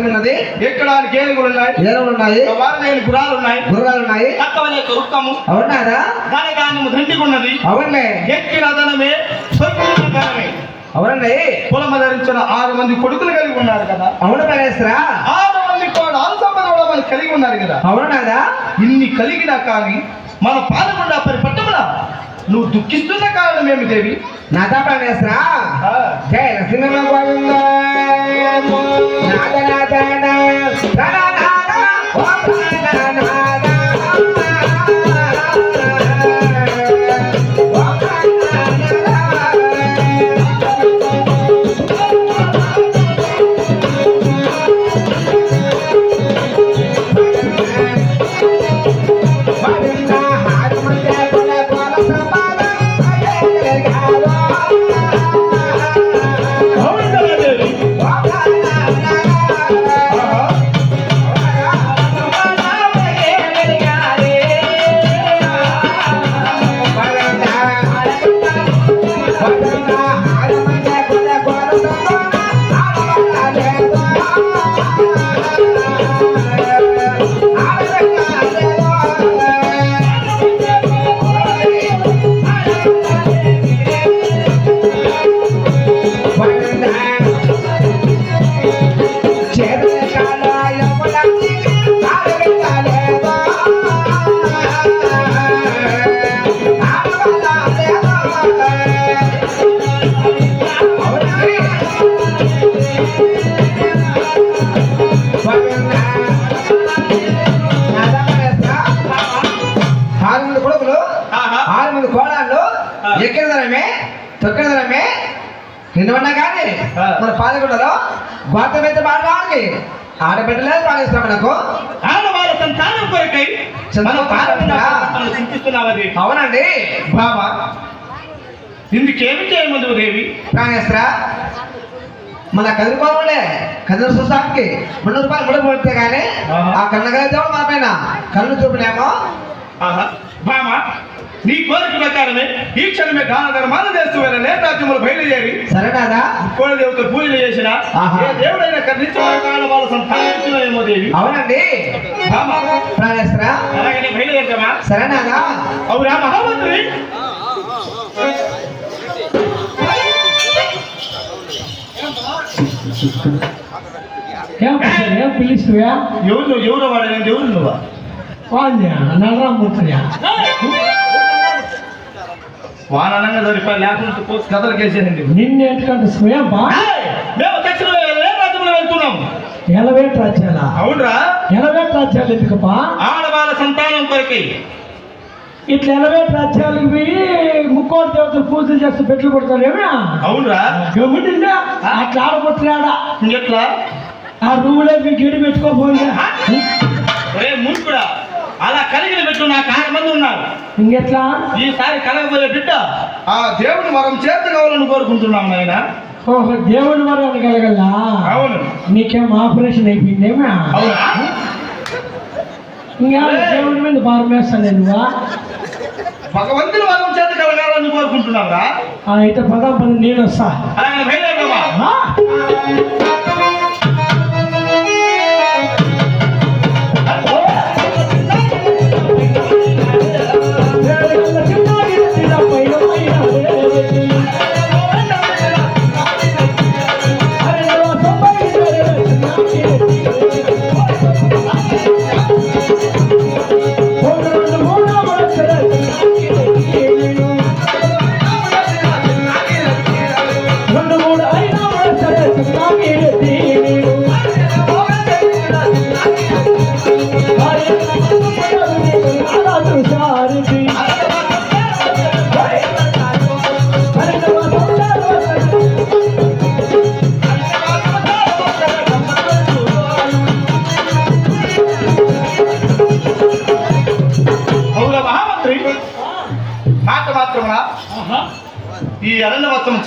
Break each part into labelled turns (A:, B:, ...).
A: ఉన్నది
B: రాజ్యం ఉన్నది
A: ఎక్కడానికి ఏనుగులు ఉన్నాయి?
B: ఏనుగులు ఉన్నాయి.
A: వారలేని గురాలు ఉన్నాయి.
B: గుర్రాలు ఉన్నాయి.
A: తక్కవలే రుక్కము
B: అవునారా?
A: ధనగానము దండికున్నది
B: అవునులే.
A: ఎక్కిన ధనమే స్వర్గీయ ధనమే
B: అవునండి
A: కులమ ధరించిన ఆరు మంది కొడుకులు కలిగి ఉన్నారు కదా.
B: అవును పరమేశ్వరా
A: ఆరు మంది కూడా సంపద కలిగి ఉన్నారు కదా.
B: అవునాదా
A: ఇన్ని కలిగినా కానీ మన పాలకొండ పరి పట్టమున నువ్వు దుఃఖిస్తున్న కారణం ఏమి దేవి?
B: నాదా పరమేశ్వరా జయ నరసింహ ఆరు మంది కొడుకులు ఆరు మంది కోడాళ్ళు ఎక్కిన ధరమే తొక్కిన ధరమే నిన్నమన్నా కానీ. మన పాలకొండలో భర్త మీద పాడడానికి. ఆడబిడ్డలే పాలిస్తాం మనకు.
A: ఆడవాళ్ళ సంతానం కొరకై
B: అవునండి.
A: బాబా. ఇందుకేమి చేయమందువు దేవి?
B: ప్రాణేశ్వర మన కదురుకోవాలే కదురు సుసానికి రెండు రూపాయలు ముడి పడితే కానీ. ఆ కన్నగల దేవుడు మన పైన. కళ్ళు చూపినేమో
A: ఆహా. బామా నీ కోరిక ప్రకారమే ఈ క్షణమే దాన ధర్మాలు చేస్తూ వెళ్ళ నేతాజ్యములు బయలుదేరి
B: సరేనాదా
A: కోళ్ళ దేవత పూజలు చేసిన. ఏ దేవుడైనా కర్ణించిన కాలం వాళ్ళ సంతానించినేమో దేవి.
B: అవునండి. ప్రాణేశ్వర.
A: అలాగనే బయలుదేరతామా?
B: సరేనాదా
A: అవునా మహామంత్రి?
C: ఏం పిలుస్తువా
A: ఎవరు నువ్వు ఎవరు నువ్వా
C: వాణ్య నల్లరామూర్తియా
A: వానంగా సరిపోయి లేకుండా పోసి కథలకేసేయండి
C: నిన్న ఎట్టుకంటే స్వయం బా?
A: మేము దక్షిణ రాజ్యంలో వెళ్తున్నాం?
C: ఎలవేట్ రాజ్యాలా
A: అవునరా?
C: ఎలవేట్ రాజ్యాలు ఎందుకప్పా
A: ఆడవాళ్ళ సంతానం కొరకై
C: ఇట్లా ఎలవేట్ రాజ్యాలకు పోయి ముక్కోటి దేవతలు పూజలు చేస్తూ పెట్లు కొడతారు ఏమే
A: అవునరా.
C: గమ్మునిందా అట్లా ఆడబొట్టులాడా
A: ఎట్లా?
C: ఆ రూములో మీ గిడి పెట్టుకోపోయిందా?
A: ఒరే మునుకుడా అలా కలిగిన పెట్టు నాకు ఆరు మంది ఉన్నారు.
C: ఇంకెట్లా?
A: ఈసారి కలగబోయే బిడ్డ ఆ దేవుని వరం చేత కావాలని కోరుకుంటున్నాం నాయన.
C: ఓహో దేవుని వరం కలగల్లా?
A: అవును.
C: నీకేం ఆపరేషన్ అయిపోయిందేమే?
A: అవునా?
C: ఇంకా దేవుడి మీద భారం వేస్తాను నువ్వా
A: భగవంతుని వరం చేత కలగాలని కోరుకుంటున్నాం రా
C: ఆ, అయితే పదం పద నేను వస్తా.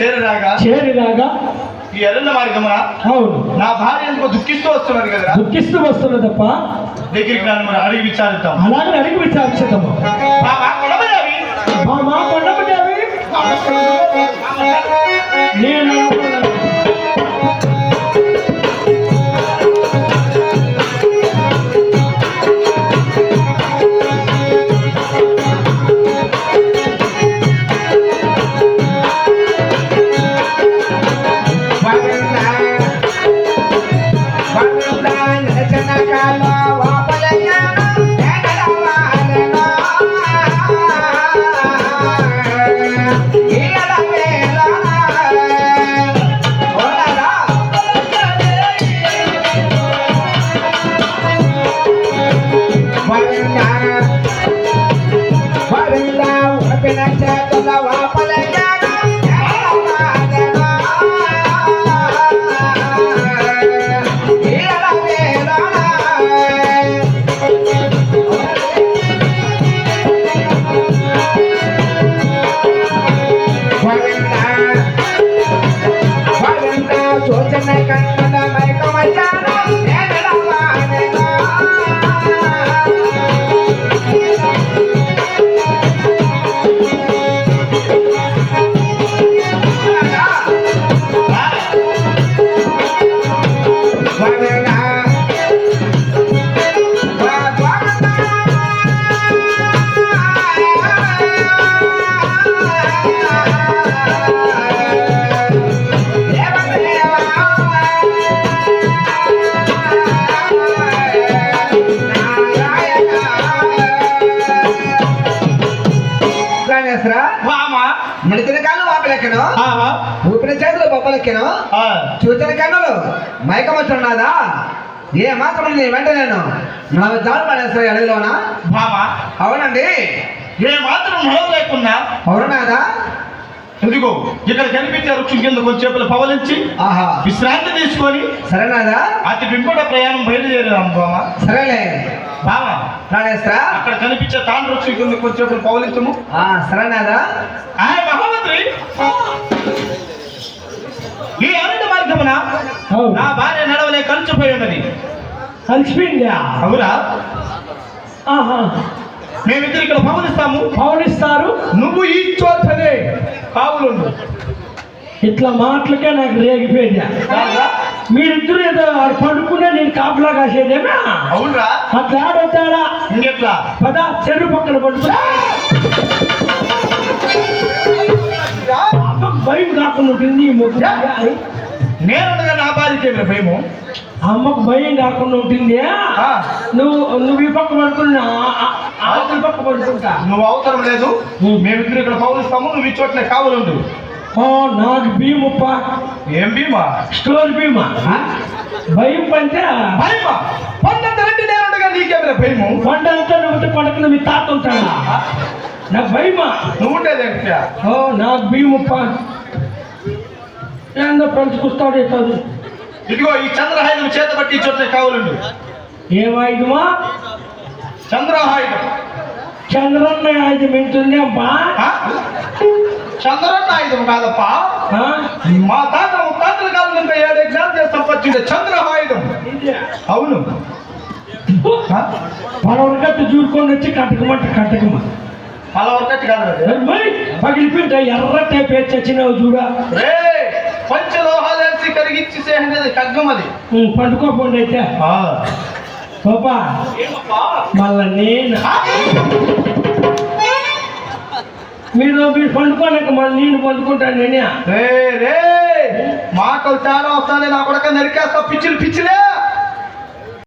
A: చేరరాగా
C: చేరిలాగా
A: ఈ అరణ్య మార్గమున
C: అవును.
A: నా భార్య ఎందుకో దుఃఖిస్తూ వస్తున్నారు కదరా?
C: దుఃఖిస్తూ వస్తున్నది తప్ప
A: దగ్గరికి నన్ను మరి అడిగి విచారిద్దాం.
C: అలాగే అడిగి విచారించదమ్మా
A: బాబా,
C: మా కొండపదేవి నేను
B: ಕಣ್ಣ
A: బామా,
B: మడిచిన కాళ్ళు వాపలెక్కను ఊపిన చేతులు బొబ్బలెక్కను?
A: ఆ,
B: చూచిన కన్నులు మైకమచ్చున్నాదా ఏ మాత్రం నేను వెంట నేను నా జాలు పడేస్తాయి అడవిలోనా?
A: బామా,
B: అవునండి.
A: ఏ మాత్రం మొదలు లేకున్నా
B: అవునాదా?
A: ఇదిగో ఇక్కడ కనిపించే వృక్షం కింద కొంచెంసేపు పవలించి
B: ఆహా.
A: విశ్రాంతి తీసుకొని
B: సరేనాదా?
A: అతి వెంబడ ప్రయాణం బయలుదేరాం బామా
B: సరేలే. ప్రాణేశ్వరా
A: అక్కడ కనిపించే తాండ్ర వృక్షం కింద కొంచెంసేపు పవలించము
B: ఆ సరేనాదా
A: మహామంత్రి! ఈ అరణ్య మార్గమున నా భార్య నడవలే కలిసిపోయి ఉన్నది
C: కలిసిపోయిందా?
A: అవునా? మేమిద్దరు ఇక్కడ పవలిస్తాము
C: పవనిస్తారు?
A: నువ్వు ఈ చోటనే కావులుండు.
C: ఇట్లా మాటలకే నాకు రేగిపోయిందా? మీరిద్దరు ఏదో నేను కాపలా కాసేదేనా
A: అవునరా.
C: అట్లా ఆడొద్దాడా
A: ఇంకెట్లా?
C: పద చెరువు పక్కన అమ్మకు భయం కాకుండా ఉంటుంది.
A: నేనుండగా నా ఏమి భయము?
C: అమ్మకు భయం కాకుండా ఉంటుంది
A: ఆ.
C: నువ్వు నువ్వు ఈ పక్క పడుకున్నా అవతల పక్క పడుకుంటా.
A: నువ్వు అవసరం లేదు. మేమిద్దరు ఇక్కడ పౌరుస్తాము నువ్వు ఈ చోటనే కావులుండు
C: ఓ నాకు భీముప్ప.
A: ఏం భీమా?
C: స్టోర్ భీమా. భయం పంటే
A: భయమా? పొన్నంత రెడ్డి నేనుండగా నీకేమైనా భయము?
C: పండంతా నువ్వు పడకుండా మీ తాత ఉంటాడా? నాకు భయమా?
A: నువ్వు ఉండేదేంటి
C: ఓ నాకు భీముప్ప. ఏందో పెంచుకుస్తాడు ఇతడు
A: ఇదిగో ఈ చంద్రహాయుధం చేత ఈ చోటనే కావులుండు.
C: ఏమాయుధమా?
A: చంద్రహాయుధం
C: చంద్రన్న ఆయుధం ఏంటుంది అమ్మా?
A: చంద్రన్న ఆయుధం కాదప్పా? మా తాత ముత్తాతల కాలం ఇంకా ఏడు ఎగ్జామ్ చేసి సంపచ్చింది చంద్రహాయుధం అవును. ఆ?
C: పడవలకట్టు చూరుకొని వచ్చి కట్టకమంట కట్టకమ
A: అలా ఒకటి కాదు అది.
C: పగిలిపోయింట ఎర్ర టైప్ వచ్చినావు చూడా.
A: రే పంచలోహాలేసి కరిగిచ్చి చేసినది ఖడ్గం అది.
C: పండుకోపోండి అయితే. పాపా. మళ్ళా నేను. మీరు మీరు పండుకోలేక మళ్ళీ నేను పండుకుంటాను నేనే.
A: రే రే మాటలు చాలా వస్తాయి నా కొడక నరికేస్తా పిచ్చిలు పిచ్చిలే.